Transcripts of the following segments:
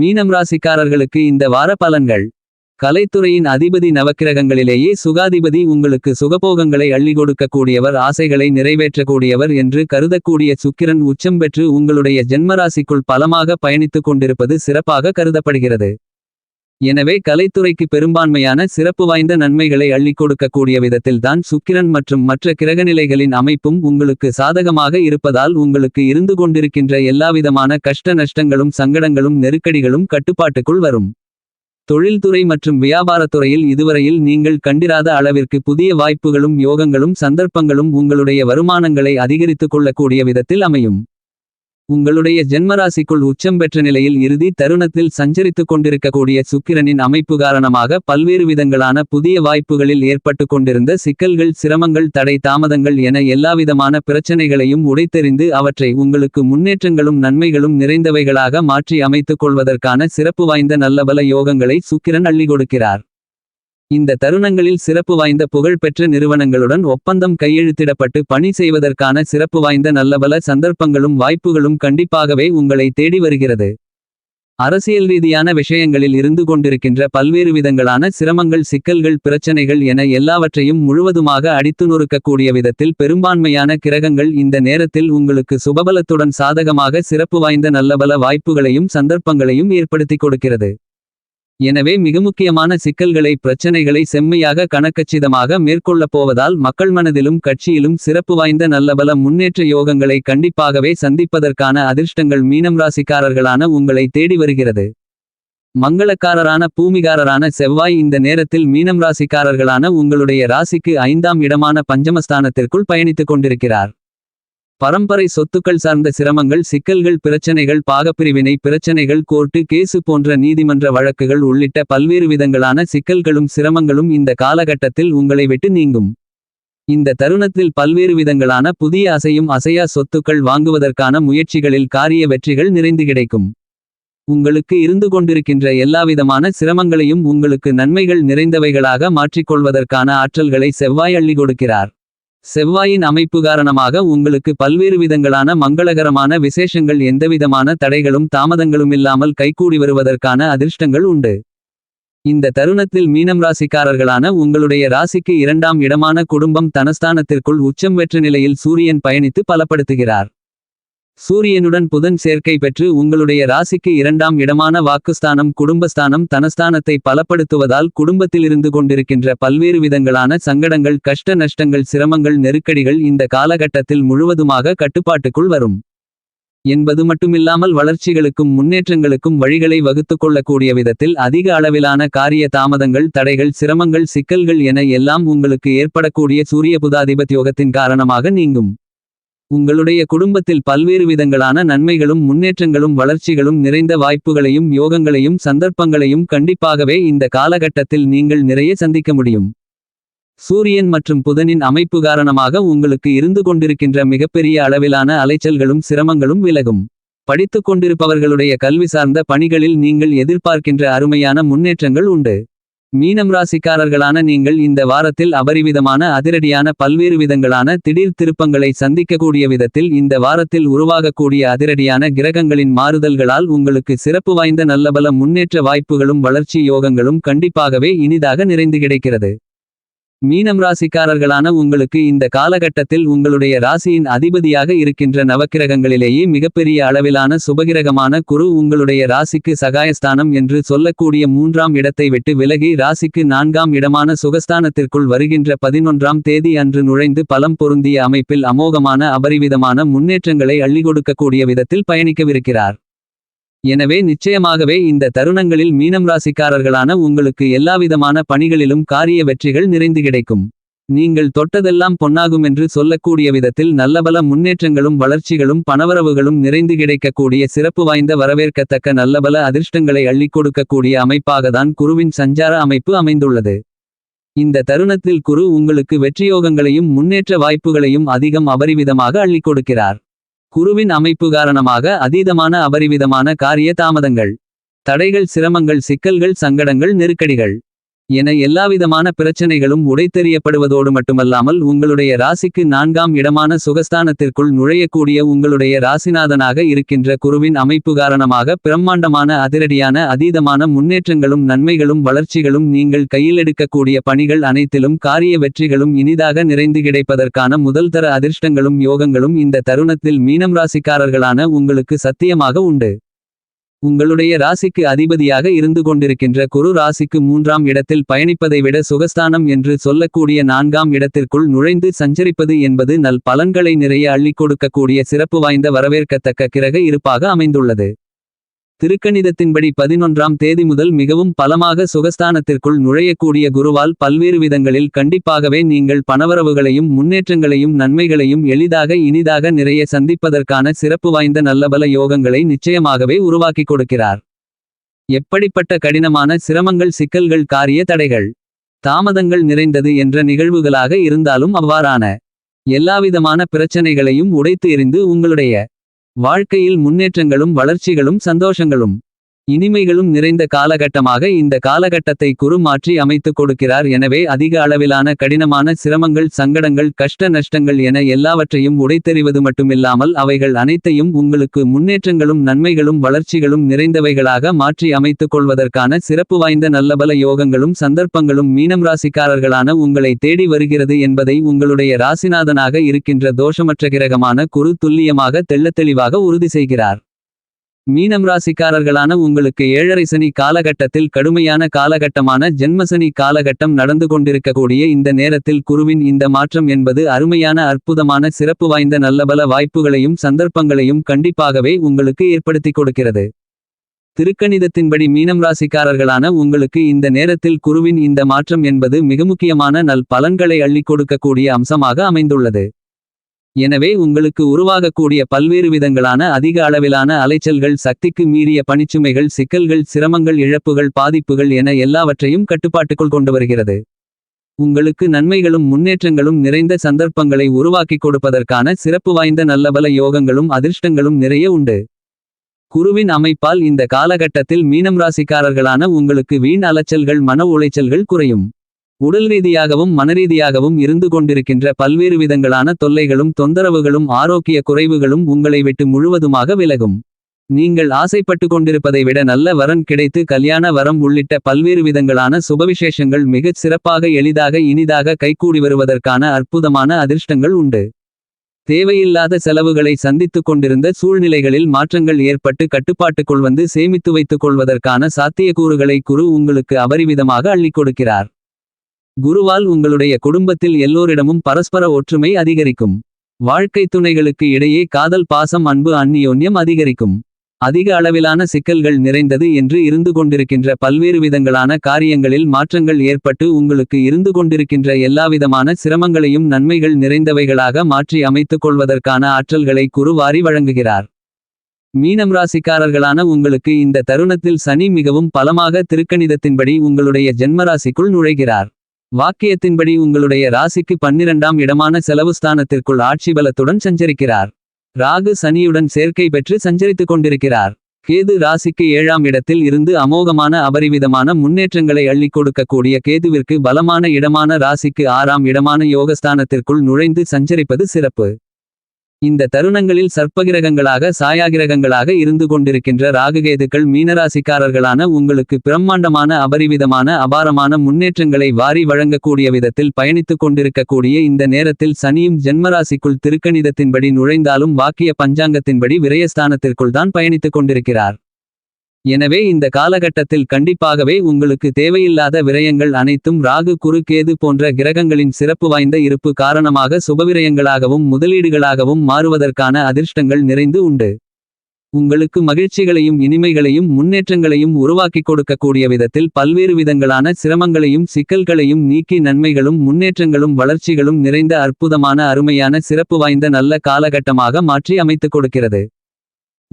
மீனம் ராசிக்காரர்களுக்கு இந்த வார பலன்கள். கலைத்துறையின் அதிபதி நவக்கிரகங்களிலேயே சுகாதிபதி உங்களுக்கு சுகபோகங்களை அள்ளி கொடுக்கக்கூடியவர் ஆசைகளை நிறைவேற்றக்கூடியவர் என்று கருதக்கூடிய சுக்கிரன் உச்சம் பெற்று உங்களுடைய ஜென்மராசிக்குள் பலமாக பயணித்துக் கொண்டிருப்பது சிறப்பாக கருதப்படுகிறது. எனவே கலைத்துறைக்கு பெரும்பான்மையான சிறப்பு வாய்ந்த நன்மைகளை அள்ளிக் கொடுக்கக்கூடிய விதத்தில்தான் சுக்கிரன் மற்றும் மற்ற கிரகநிலைகளின் அமைப்பும் உங்களுக்கு சாதகமாக இருப்பதால் உங்களுக்கு இருந்து கொண்டிருக்கின்ற எல்லாவிதமான கஷ்ட நஷ்டங்களும் சங்கடங்களும் நெருக்கடிகளும் கட்டுப்பாட்டுக்குள் வரும். தொழில்துறை மற்றும் வியாபாரத்துறையில் இதுவரையில் நீங்கள் கண்டிராத அளவிற்கு புதிய வாய்ப்புகளும் யோகங்களும் சந்தர்ப்பங்களும் உங்களுடைய வருமானங்களை அதிகரித்துக் கொள்ளக்கூடிய விதத்தில் அமையும். உங்களுடைய ஜென்மராசிக்குள் உச்சம் பெற்ற நிலையில் இறுதி தருணத்தில் சஞ்சரித்துக் கொண்டிருக்கக்கூடிய சுக்கிரனின் அமைப்பு காரணமாக பல்வேறு விதங்களான புதிய வாய்ப்புகளில் ஏற்பட்டு கொண்டிருந்த சிக்கல்கள் சிரமங்கள் தடை தாமதங்கள் என எல்லாவிதமான பிரச்சனைகளையும் உடைத்தெறிந்து அவற்றை உங்களுக்கு முன்னேற்றங்களும் நன்மைகளும் நிறைந்தவைகளாக மாற்றி அமைத்துக் கொள்வதற்கான சிறப்பு வாய்ந்த நல்லபல யோகங்களை சுக்கிரன் அள்ளி கொடுக்கிறார். இந்த தருணங்களில் சிறப்பு வாய்ந்த புகழ்பெற்ற நிறுவனங்களுடன் ஒப்பந்தம் கையெழுத்திடப்பட்டு பணி செய்வதற்கான சிறப்பு வாய்ந்த நல்லபல சந்தர்ப்பங்களும் வாய்ப்புகளும் கண்டிப்பாகவே உங்களை தேடி வருகிறது. அரசியல் ரீதியான விஷயங்களில் இருந்து கொண்டிருக்கின்ற பல்வேறு விதங்களான சிரமங்கள் சிக்கல்கள் பிரச்சனைகள் என எல்லாவற்றையும் முழுவதுமாக அடித்து நொறுக்கக்கூடிய விதத்தில் பெரும்பான்மையான கிரகங்கள் இந்த நேரத்தில் உங்களுக்கு சுபபலத்துடன் சாதகமாக சிறப்பு வாய்ந்த நல்லபல வாய்ப்புகளையும் சந்தர்ப்பங்களையும் ஏற்படுத்திக் கொடுக்கிறது. எனவே மிக முக்கியமான சிக்கல்களை பிரச்சனைகளை செம்மையாக கணக்கச்சிதமாக மேற்கொள்ளப் போவதால் மக்கள் மனதிலும் கட்சியிலும் சிறப்பு வாய்ந்த நல்லபல முன்னேற்ற யோகங்களை கண்டிப்பாகவே சந்திப்பதற்கான அதிர்ஷ்டங்கள் மீனம் ராசிக்காரர்களான உங்களை தேடி வருகிறது. மங்களக்காரரான பூமிகாரரான செவ்வாய் இந்த நேரத்தில் மீனம் ராசிக்காரர்களான உங்களுடைய ராசிக்கு ஐந்தாம் இடமான பஞ்சமஸ்தானத்திற்குள் பயணித்துக் கொண்டிருக்கிறார். பரம்பரை சொத்துக்கள் சார்ந்த சிரமங்கள் சிக்கல்கள் பிரச்சனைகள் பாகப்பிரிவினை பிரச்சனைகள் கோர்ட்டு கேசு போன்ற நீதிமன்ற வழக்குகள் உள்ளிட்ட பல்வேறு விதங்களான சிக்கல்களும் சிரமங்களும் இந்த காலகட்டத்தில் உங்களை விட்டு நீங்கும். இந்த தருணத்தில் பல்வேறு விதங்களான புதிய அசையும் அசையா சொத்துக்கள் வாங்குவதற்கான முயற்சிகளில் காரிய வெற்றிகள் நிறைந்து கிடைக்கும். உங்களுக்கு இருந்து கொண்டிருக்கின்ற எல்லாவிதமான சிரமங்களையும் உங்களுக்கு நன்மைகள் நிறைந்தவைகளாக மாற்றிக்கொள்வதற்கான ஆற்றல்களை செவ்வாய் அள்ளி கொடுக்கிறார். செவ்வாயின் அமைப்பு காரணமாக உங்களுக்கு பல்வேறு விதங்களான மங்களகரமான விசேஷங்கள் எந்தவிதமான தடைகளும் தாமதங்களும் இல்லாமல் கைகூடி வருவதற்கான அதிர்ஷ்டங்கள் உண்டு. இந்த தருணத்தில் மீனம் ராசிக்காரர்களான உங்களுடைய ராசிக்கு இரண்டாம் இடமான குடும்பம் தனஸ்தானத்திற்குள் உச்சம் பெற்ற நிலையில் சூரியன் பயணித்து பலப்படுத்துகிறார். சூரியனுடன் புதன் சேர்க்கை பெற்று உங்களுடைய ராசிக்கு இரண்டாம் இடமான வாக்குஸ்தானம் குடும்பஸ்தானம் தனஸ்தானத்தை பலப்படுத்துவதால் குடும்பத்திலிருந்து கொண்டிருக்கின்ற பல்வேறு விதங்களான சங்கடங்கள் கஷ்ட நஷ்டங்கள் சிரமங்கள் நெருக்கடிகள் இந்த காலகட்டத்தில் முழுவதுமாக கட்டுப்பாட்டுக்குள் வரும். என்பது மட்டுமில்லாமல் வளர்ச்சிகளுக்கும் முன்னேற்றங்களுக்கும் வழிகளை வகுத்து கொள்ளக்கூடிய விதத்தில் அதிக அளவிலான காரிய தாமதங்கள் தடைகள் சிரமங்கள் சிக்கல்கள் என எல்லாம் உங்களுக்கு ஏற்படக்கூடிய சூரிய புதாதிபத்யோகத்தின் காரணமாக நீங்கும். உங்களுடைய குடும்பத்தில் பல்வேறு விதங்களான நன்மைகளும் முன்னேற்றங்களும் வளர்ச்சிகளும் நிறைந்த வாய்ப்புகளையும் யோகங்களையும் சந்தர்ப்பங்களையும் கண்டிப்பாகவே இந்த காலகட்டத்தில் நீங்கள் நிறைய சந்திக்க முடியும். சூரியன் மற்றும் புதனின் அமைப்பு காரணமாக உங்களுக்கு இருந்து கொண்டிருக்கின்ற மிகப்பெரிய அளவிலான அலைச்சல்களும் சிரமங்களும் விலகும். படித்துக் கொண்டிருப்பவர்களுடைய கல்வி சார்ந்த பணிகளில் நீங்கள் எதிர்பார்க்கின்ற அருமையான முன்னேற்றங்கள் உண்டு. மீனம் ராசிக்காரர்களான நீங்கள் இந்த வாரத்தில் அபரிவிதமான அதிரடியான பல்வேறு விதங்களான திடீர் திருப்பங்களை சந்திக்கக்கூடிய விதத்தில் இந்த வாரத்தில் உருவாகக்கூடிய அதிரடியான கிரகங்களின் மாறுதல்களால் உங்களுக்கு சிறப்பு வாய்ந்த நல்லபல முன்னேற்ற வாய்ப்புகளும் வளர்ச்சி யோகங்களும் கண்டிப்பாகவே இனிதாக நிறைந்து கிடைக்கிறது. மீனம் ராசிக்காரர்களான உங்களுக்கு இந்த காலகட்டத்தில் உங்களுடைய ராசியின் அதிபதியாக இருக்கின்ற நவக்கிரகங்களிலேயே மிகப்பெரிய அளவிலான சுபகிரகமான குரு உங்களுடைய ராசிக்கு சகாயஸ்தானம் என்று சொல்லக்கூடிய மூன்றாம் இடத்தை விட்டு விலகி ராசிக்கு நான்காம் இடமான சுகஸ்தானத்திற்குள் வருகின்ற பதினொன்றாம் தேதி அன்று நுழைந்து பலம் பொருந்திய அமைப்பில் அமோகமான அபரிவிதமான முன்னேற்றங்களை அள்ளி கொடுக்கக்கூடிய விதத்தில் பயணிக்கவிருக்கிறார். எனவே நிச்சயமாகவே இந்த தருணங்களில் மீனம் ராசிக்காரர்களான உங்களுக்கு எல்லாவிதமான பணிகளிலும் காரிய வெற்றிகள் நிறைந்து கிடைக்கும். நீங்கள் தொட்டதெல்லாம் பொன்னாகும் என்று சொல்லக்கூடிய விதத்தில் நல்லபல முன்னேற்றங்களும் வளர்ச்சிகளும் பணவரவுகளும் நிறைந்து கிடைக்கக்கூடிய சிறப்பு வாய்ந்த வரவேற்கத்தக்க நல்லபல அதிர்ஷ்டங்களை அள்ளி கொடுக்கக்கூடிய அமைப்பாகத்தான் குருவின் சஞ்சார அமைப்பு அமைந்துள்ளது. இந்த தருணத்தில் குரு உங்களுக்கு வெற்றியோகங்களையும் முன்னேற்ற வாய்ப்புகளையும் அதிகம் அபரிவிதமாக அள்ளிக் கொடுக்கிறார். குருவின் அமைப்பு காரணமாக அதீதமான அபரிவிதமான காரிய தாமதங்கள் தடைகள் சிரமங்கள் சிக்கல்கள் சங்கடங்கள் நெருக்கடிகள். என எல்லாவிதமான பிரச்சனைகளும் உடைத்தெறியப்படுவதோடு மட்டுமல்லாமல் உங்களுடைய ராசிக்கு நான்காம் இடமான சுகஸ்தானத்திற்குள் நுழையக்கூடிய உங்களுடைய ராசிநாதனாக இருக்கின்ற குருவின் அமைப்பு காரணமாக பிரம்மாண்டமான அதிரடியான அதீதமான முன்னேற்றங்களும் நன்மைகளும் வளர்ச்சிகளும் நீங்கள் கையில் எடுக்கக்கூடிய பணிகள் அனைத்திலும் காரிய வெற்றிகளும் இனிதாக நிறைந்து கிடைப்பதற்கான முதல் தர அதிர்ஷ்டங்களும் யோகங்களும் இந்த தருணத்தில் மீனம் ராசிக்காரர்களான உங்களுக்கு சத்தியமாக உண்டு. உங்களுடைய ராசிக்கு அதிபதியாக இருந்து கொண்டிருக்கின்ற குரு ராசிக்கு மூன்றாம் இடத்தில் பயணிப்பதை விட சுகஸ்தானம் என்று சொல்லக்கூடிய நான்காம் இடத்திற்குள் நுழைந்து சஞ்சரிப்பது என்பது நல் பலன்களை நிறைய அள்ளிக் கொடுக்கக்கூடிய சிறப்பு வாய்ந்த வரவேற்கத்தக்க கிரக இருப்பாக அமைந்துள்ளது. திருக்கணிதத்தின்படி பதினொன்றாம் தேதி முதல் மிகவும் பலமாக சுகஸ்தானத்திற்குள் நுழையக்கூடிய குருவால் பல்வேறு விதங்களில் கண்டிப்பாகவே நீங்கள் பணவரவுகளையும் முன்னேற்றங்களையும் நன்மைகளையும் எளிதாக இனிதாக நிறைய சந்திப்பதற்கான சிறப்பு வாய்ந்த நல்லபல யோகங்களை நிச்சயமாகவே உருவாக்கிக் கொடுக்கிறார். எப்படிப்பட்ட கடினமான சிரமங்கள் சிக்கல்கள் காரிய தடைகள் தாமதங்கள் நிறைந்தது என்ற நிகழ்வுகளாக இருந்தாலும் அவ்வாறான எல்லாவிதமான பிரச்சனைகளையும் உடைத்து எறிந்து உங்களுடைய வாழ்க்கையில் முன்னேற்றங்களும் வளர்ச்சிகளும் சந்தோஷங்களும். இனிமைகளும் நிறைந்த காலகட்டமாக இந்த காலகட்டத்தை குரு மாற்றி அமைத்துக் கொடுக்கிறார். எனவே அதிக அளவிலான கடினமான சிரமங்கள் சங்கடங்கள் கஷ்ட நஷ்டங்கள் என எல்லாவற்றையும் உடைத்தெறிவது மட்டுமில்லாமல் அவைகள் அனைத்தையும் உங்களுக்கு முன்னேற்றங்களும் நன்மைகளும் வளர்ச்சிகளும் நிறைந்தவைகளாக மாற்றி அமைத்துக் கொள்வதற்கான சிறப்பு வாய்ந்த நல்லபல யோகங்களும் சந்தர்ப்பங்களும் மீனம் ராசிக்காரர்களான உங்களை தேடி வருகிறது என்பதை உங்களுடைய ராசிநாதனாக இருக்கின்ற தோஷமற்ற கிரகமான குரு துல்லியமாக தெள்ளத்தெளிவாக உறுதி செய்கிறார். மீனம் ராசிக்காரர்களான உங்களுக்கு ஏழரை சனி காலகட்டத்தில் கடுமையான காலகட்டமான ஜென்மசனி காலகட்டம் நடந்து கொண்டிருக்கக்கூடிய இந்த நேரத்தில் குருவின் இந்த மாற்றம் என்பது அருமையான அற்புதமான சிறப்பு வாய்ந்த நல்லபல வாய்ப்புகளையும் சந்தர்ப்பங்களையும் கண்டிப்பாகவே உங்களுக்கு ஏற்படுத்திக் கொடுக்கிறது. திருக்கணிதத்தின்படி மீனம் ராசிக்காரர்களான உங்களுக்கு இந்த நேரத்தில் குருவின் இந்த மாற்றம் என்பது மிக முக்கியமான நல் பலன்களை அள்ளிக் கொடுக்கக்கூடிய அம்சமாக அமைந்துள்ளது. எனவே உங்களுக்கு உருவாகக்கூடிய பல்வேறு விதங்களான அதிக அளவிலான அலைச்சல்கள் சக்திக்கு மீறிய பணிச்சுமைகள் சிக்கல்கள் சிரமங்கள் இழப்புகள் பாதிப்புகள் என எல்லாவற்றையும் கட்டுப்பாட்டுக்குள் கொண்டு வருகிறது. உங்களுக்கு நன்மைகளும் முன்னேற்றங்களும் நிறைந்த சந்தர்ப்பங்களை உருவாக்கிக் கொடுப்பதற்கான சிறப்பு வாய்ந்த நல்லபல யோகங்களும் அதிர்ஷ்டங்களும் நிறைய உண்டு. குருவின் அமைப்பால் இந்த காலகட்டத்தில் மீனம் ராசிக்காரர்களான உங்களுக்கு வீண் அலைச்சல்கள் மன உளைச்சல்கள் குறையும். உடல் ரீதியாகவும் மனரீதியாகவும் இருந்து கொண்டிருக்கின்ற பல்வேறு விதங்களான தொல்லைகளும் தொந்தரவுகளும் ஆரோக்கிய குறைவுகளும் உங்களை விட்டு முழுவதுமாக விலகும். நீங்கள் ஆசைப்பட்டு கொண்டிருப்பதை விட நல்ல வரன் கிடைத்து கல்யாண வரம் உள்ளிட்ட பல்வேறு விதங்களான சுபவிசேஷங்கள் மிகச் சிறப்பாக எளிதாக இனிதாக கைகூடி வருவதற்கான அற்புதமான அதிர்ஷ்டங்கள் உண்டு. தேவையில்லாத செலவுகளை சந்தித்துக் கொண்டிருந்த சூழ்நிலைகளில் மாற்றங்கள் ஏற்பட்டு கட்டுப்பாட்டுக்குள் வந்து சேமித்து வைத்துக் கொள்வதற்கான சாத்தியக்கூறுகளை குரு உங்களுக்கு அபரிவிதமாக அள்ளிக் கொடுக்கிறார். குருவால் உங்களுடைய குடும்பத்தில் எல்லோரிடமும் பரஸ்பர ஒற்றுமை அதிகரிக்கும். வாழ்க்கை துணைகளுக்கு இடையே காதல் பாசம் அன்பு அந்நியோன்யம் அதிகரிக்கும். அதிக அளவிலான சிக்கல்கள் நிறைந்தது என்று இருந்து கொண்டிருக்கின்ற பல்வேறு விதங்களான காரியங்களில் மாற்றங்கள் ஏற்பட்டு உங்களுக்கு இருந்து கொண்டிருக்கின்ற எல்லாவிதமான சிரமங்களையும் நன்மைகள் நிறைந்தவைகளாக மாற்றி அமைத்துக் கொள்வதற்கான ஆற்றல்களை குருவாரி வழங்குகிறார். மீனம் ராசிக்காரர்களான உங்களுக்கு இந்த தருணத்தில் சனி மிகவும் பலமாக திருக்கணிதத்தின்படி உங்களுடைய ஜென்மராசிக்குள் நுழைகிறார். வாக்கியத்தின்படி உங்களுடைய ராசிக்கு பன்னிரண்டாம் இடமான செலவு ஸ்தானத்திற்குள் ஆட்சி பலத்துடன் சஞ்சரிக்கிறார். ராகு சனியுடன் சேர்க்கை பெற்று சஞ்சரித்துக் கொண்டிருக்கிறார். கேது ராசிக்கு ஏழாம் இடத்தில் இருந்து அமோகமான அபரிவிதமான முன்னேற்றங்களை அள்ளிக் கொடுக்கக்கூடிய கேதுவிற்கு பலமான இடமான ராசிக்கு ஆறாம் இடமான யோகஸ்தானத்திற்குள் நுழைந்து சஞ்சரிப்பது சிறப்பு. இந்த தருணங்களில் சர்ப்பகிரகங்களாக சாயாகிரகங்களாக இருந்து கொண்டிருக்கின்ற ராகுகேதுக்கள் மீனராசிக்காரர்களான உங்களுக்கு பிரம்மாண்டமான அபரிவிதமான அபாரமான முன்னேற்றங்களை வாரி வழங்கக்கூடிய விதத்தில் பயணித்துக் கொண்டிருக்கக்கூடிய இந்த நேரத்தில் சனியும் ஜென்மராசிக்குள் திருக்கணிதத்தின்படி நுழைந்தாலும் வாக்கிய பஞ்சாங்கத்தின்படி விரயஸ்தானத்திற்குள் தான் பயணித்துக் கொண்டிருக்கிறார். எனவே இந்த காலகட்டத்தில் கண்டிப்பாகவே உங்களுக்கு தேவையில்லாத விரயங்கள் அனைத்தும் ராகு குரு கேது போன்ற கிரகங்களின் சிறப்பு வாய்ந்த இருப்பு காரணமாக சுபவிரயங்களாகவும் முதலீடுகளாகவும் மாறுவதற்கான அதிர்ஷ்டங்கள் நிறைந்து உண்டு. உங்களுக்கு மகிழ்ச்சிகளையும் இனிமைகளையும் முன்னேற்றங்களையும் உருவாக்கிக் கொடுக்கக்கூடிய விதத்தில் பல்வேறு விதங்களான சிரமங்களையும் சிக்கல்களையும் நீக்கி நன்மைகளும் முன்னேற்றங்களும் வளர்ச்சிகளும் நிறைந்த அற்புதமான அருமையான சிறப்பு வாய்ந்த நல்ல காலகட்டமாக மாற்றி அமைத்துக் கொடுக்கிறது.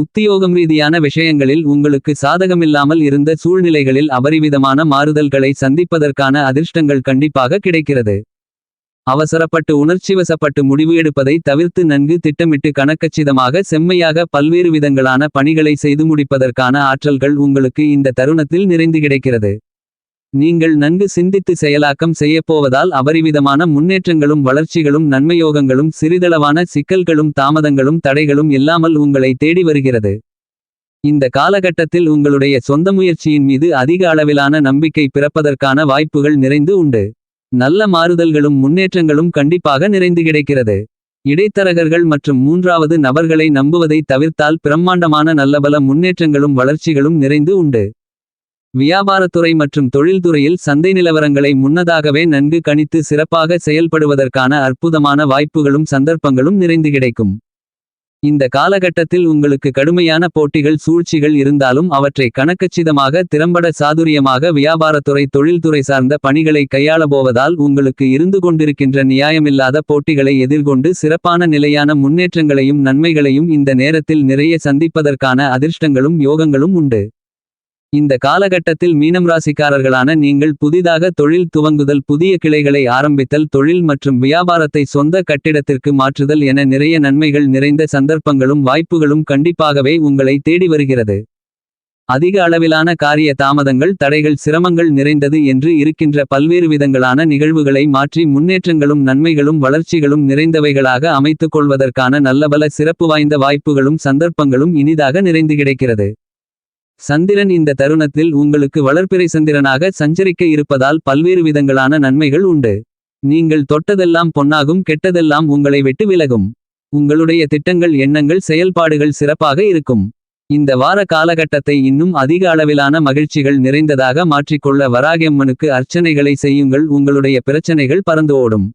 உத்தியோகம் ரீதியான விஷயங்களில் உங்களுக்கு சாதகமில்லாமல் இருந்த சூழ்நிலைகளில் அபரிவிதமான மாறுதல்களை சந்திப்பதற்கான அதிர்ஷ்டங்கள் கண்டிப்பாக கிடைக்கிறது. அவசரப்பட்டு உணர்ச்சிவசப்பட்டு முடிவு எடுப்பதை தவிர்த்து நன்கு திட்டமிட்டு கணக்கச்சிதமாக செம்மையாக பல்வேறு விதங்களான பணிகளை செய்து முடிப்பதற்கான ஆற்றல்கள் உங்களுக்கு இந்த தருணத்தில் நிறைந்து கிடைக்கிறது. நீங்கள் நன்கு சிந்தித்து செயலாக்கம் செய்யப்போவதால் அபரிவிதமான முன்னேற்றங்களும் வளர்ச்சிகளும் நன்மையோகங்களும் சிறிதளவான சிக்கல்களும் தாமதங்களும் தடைகளும் இல்லாமல் உங்களை தேடி வருகிறது. இந்த காலகட்டத்தில் உங்களுடைய சொந்த முயற்சியின் மீது அதிக அளவிலான நம்பிக்கை பிறப்பதற்கான வாய்ப்புகள் நிறைந்து உண்டு. நல்ல மாறுதல்களும் முன்னேற்றங்களும் கண்டிப்பாக நிறைந்து கிடைக்கிறது. இடைத்தரகர்கள் மற்றும் மூன்றாவது நபர்களை நம்புவதை தவிர்த்தால் பிரம்மாண்டமான நல்லபல முன்னேற்றங்களும் வளர்ச்சிகளும் நிறைந்து உண்டு. வியாபாரத்துறை மற்றும் தொழில்துறையில் சந்தை நிலவரங்களை முன்னதாகவே நன்கு கணித்து சிறப்பாக செயல்படுவதற்கான அற்புதமான வாய்ப்புகளும் சந்தர்ப்பங்களும் நிறைந்து கிடைக்கும். இந்த காலகட்டத்தில் உங்களுக்கு கடுமையான போட்டிகள் சூழ்ச்சிகள் இருந்தாலும் அவற்றை கணக்கச்சிதமாக திறம்பட சாதுரியமாக வியாபாரத்துறை தொழில்துறை சார்ந்த பணிகளை கையாளபோவதால் உங்களுக்கு இருந்து கொண்டிருக்கின்ற நியாயமில்லாத போட்டிகளை எதிர்கொண்டு சிறப்பான நிலையான முன்னேற்றங்களையும் நன்மைகளையும் இந்த நேரத்தில் நிறைய சந்திப்பதற்கான அதிர்ஷ்டங்களும் யோகங்களும் உண்டு. இந்த காலகட்டத்தில் மீனம் ராசிக்காரர்களான நீங்கள் புதிதாக தொழில் துவங்குதல் புதிய கிளைகளை ஆரம்பித்தல் தொழில் மற்றும் வியாபாரத்தை சொந்த கட்டிடத்திற்கு மாற்றுதல் என நிறைய நன்மைகள் நிறைந்த சந்தர்ப்பங்களும் வாய்ப்புகளும் கண்டிப்பாகவே உங்களை தேடி வருகிறது. அதிக அளவிலான காரிய தாமதங்கள் தடைகள் சிரமங்கள் நிறைந்தது என்று இருக்கின்ற பல்வேறு விதங்களான நிகழ்வுகளை மாற்றி முன்னேற்றங்களும் நன்மைகளும் வளர்ச்சிகளும் நிறைந்தவைகளாக அமைத்துக் கொள்வதற்கான நல்லபல சிறப்பு வாய்ந்த வாய்ப்புகளும் சந்தர்ப்பங்களும் இனிதாக நிறைந்து கிடைக்கிறது. சந்திரன் இந்த தருணத்தில் உங்களுக்கு வளர்ப்பிறை சந்திரனாக சஞ்சரிக்க இருப்பதால் பல்வேறு விதங்களான நன்மைகள் உண்டு. நீங்கள் தொட்டதெல்லாம் பொன்னாகும் கெட்டதெல்லாம் உங்களை விட்டு விலகும். உங்களுடைய திட்டங்கள் எண்ணங்கள் செயல்பாடுகள் சிறப்பாக இருக்கும். இந்த வார காலகட்டத்தை இன்னும் அதிக அளவிலான மகிழ்ச்சிகள் நிறைந்ததாக மாற்றிக்கொள்ள வராகியம்மனுக்கு அர்ச்சனைகளை செய்யுங்கள் உங்களுடைய பிரச்சனைகள் பறந்து ஓடும்.